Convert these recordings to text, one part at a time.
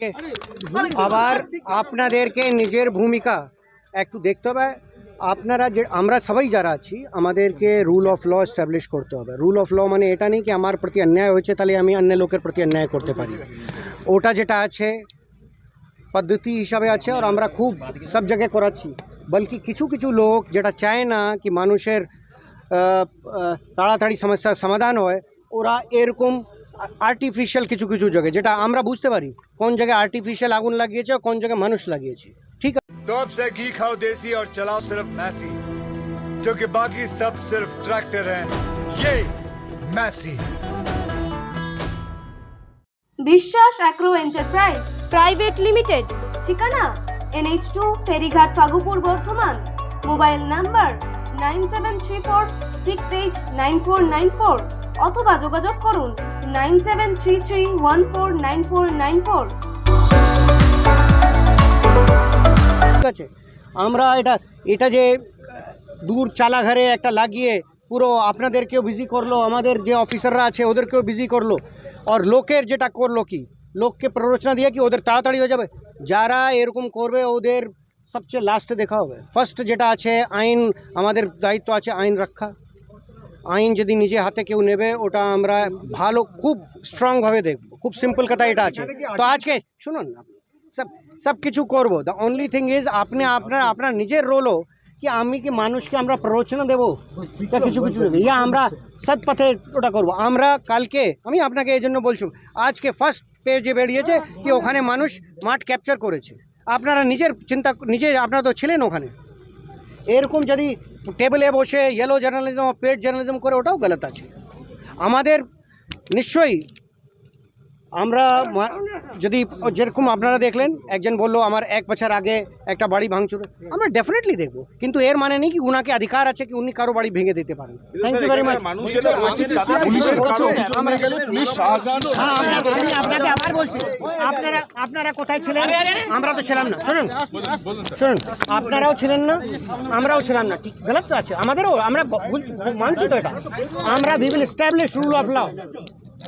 আপনাদেরকে আবার আপনাদেরকে নিজের ভূমিকা একটু দেখতে হবে আপনারা যে আমরা সবাই যারা আছি আমাদেরকে রুল অফ ল এস্টাবলিশ করতে হবে রুল অফ ল মানে এটা নেই কি আমার প্রতি অন্যায় হয়েছে তাহলে আমি অন্য লোকের প্রতি অন্যায় করতে পারি ওটা যেটা আছে পদ্ধতি হিসাবে আছে আর আমরা খুব সব জায়গায় করাচ্ছি বলকি কিছু কিছু লোক যেটা চায় না কি মানুষের আহ, আহ, তাড়াতাড়ি সমস্যার সমাধান হয় ওরা এরকম আর্টিফিশিয়াল কিছু কিছু জায়গায় যেটা আমরা বুঝতে পারি কোন জায়গায় আর্টিফিশিয়াল আগুন লাগিয়েছে আর কোন জায়গায় মানুষ লাগিয়েছে ঠিক আছে तो अब से घी खाओ देसी और चलाओ सिर्फ मैसी क्योंकि बाकी सब सिर्फ ट्रैक्टर हैं ये Massey Biswas agro enterprise private limited ঠিকানা NH two Ferighat Fagupur Bardhaman mobile number nine seven three four six eight nine four nine four অথবা যোগাযোগ করুন nine seven three three one four nine four nine four. ঠিক আছে। আমরা এটা এটা যে দূর চালাঘরে একটা লাগিয়ে পুরো আপনাদেরকেও বিজি করল, আমাদের যে অফিসাররা আছে ওদেরকেও বিজি করল, আর লোকের যেটা করল কি, লোককে প্ররোচনা দিয়ে কি ওদের তাড়াতাড়ি হয়ে যাবে? যারা এরকম করবে, ওদের সবচেয়ে লাস্টে দেখা হবে। ফার্স্ট যেটা আছে, আইন, আমাদের দায়িত্ব আছে আইন রক্ষা। আইন যদি নিজে হাতে কেউ নেবে, ওটা আমরা ভালো, খুব স্ট্রংভাবে দেখব। খুব সিম্পল কথা এটা আছে। তো আজকে শুনুন না সব সব কিছু করব। দ্য অনলি থিং ইজ আপনি আপনার আপনার নিজের রোলও কি আমি কি মানুষকে আমরা প্ররোচনা দেবো? তা কিছু কিছু ইয়া আমরা সৎ পথে ওটা করব। আমরা কালকে, আমি আপনাকে এই জন্য বলছি, আজকে ফার্স্ট পেজে বেরিয়েছে কি ওখানে মানুষ মাঠ ক্যাপচার করেছে। আপনারা নিজের চিন্তা, নিজে, আপনারা তো ছিলেন ওখানে। এরকম যদি টেবিলে বসে ইয়েলো জার্নালিজম পেড জার্নালিজম করে ওটাও গলত আছে। আমাদের নিশ্চয়ই আমরা যদি যেরকম আপনারা দেখলেন একজন বলল আমার এক বছর আগে একটা বাড়ি ভাঙচুর। আমরা ডেফিনেটলি দেখব। কিন্তু এর মানে নেই কি উনাকে অধিকার আছে কি উনি কারও বাড়ি ভেঙে দিতে পারেন। থ্যাংক ইউ ভেরি মাচ আমি আপনাকে আবার বলছি আপনারা আপনারা কোথায় ছিলেন? আমরা তো ছিলাম না। শুনুন শুনুন আপনারাও ছিলেন না আমরাও ছিলাম না। ঠিক গলত তো আছে। আমাদেরও আমরা মানছি তো এটা। আমরা will establish rule of law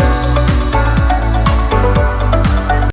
Bye.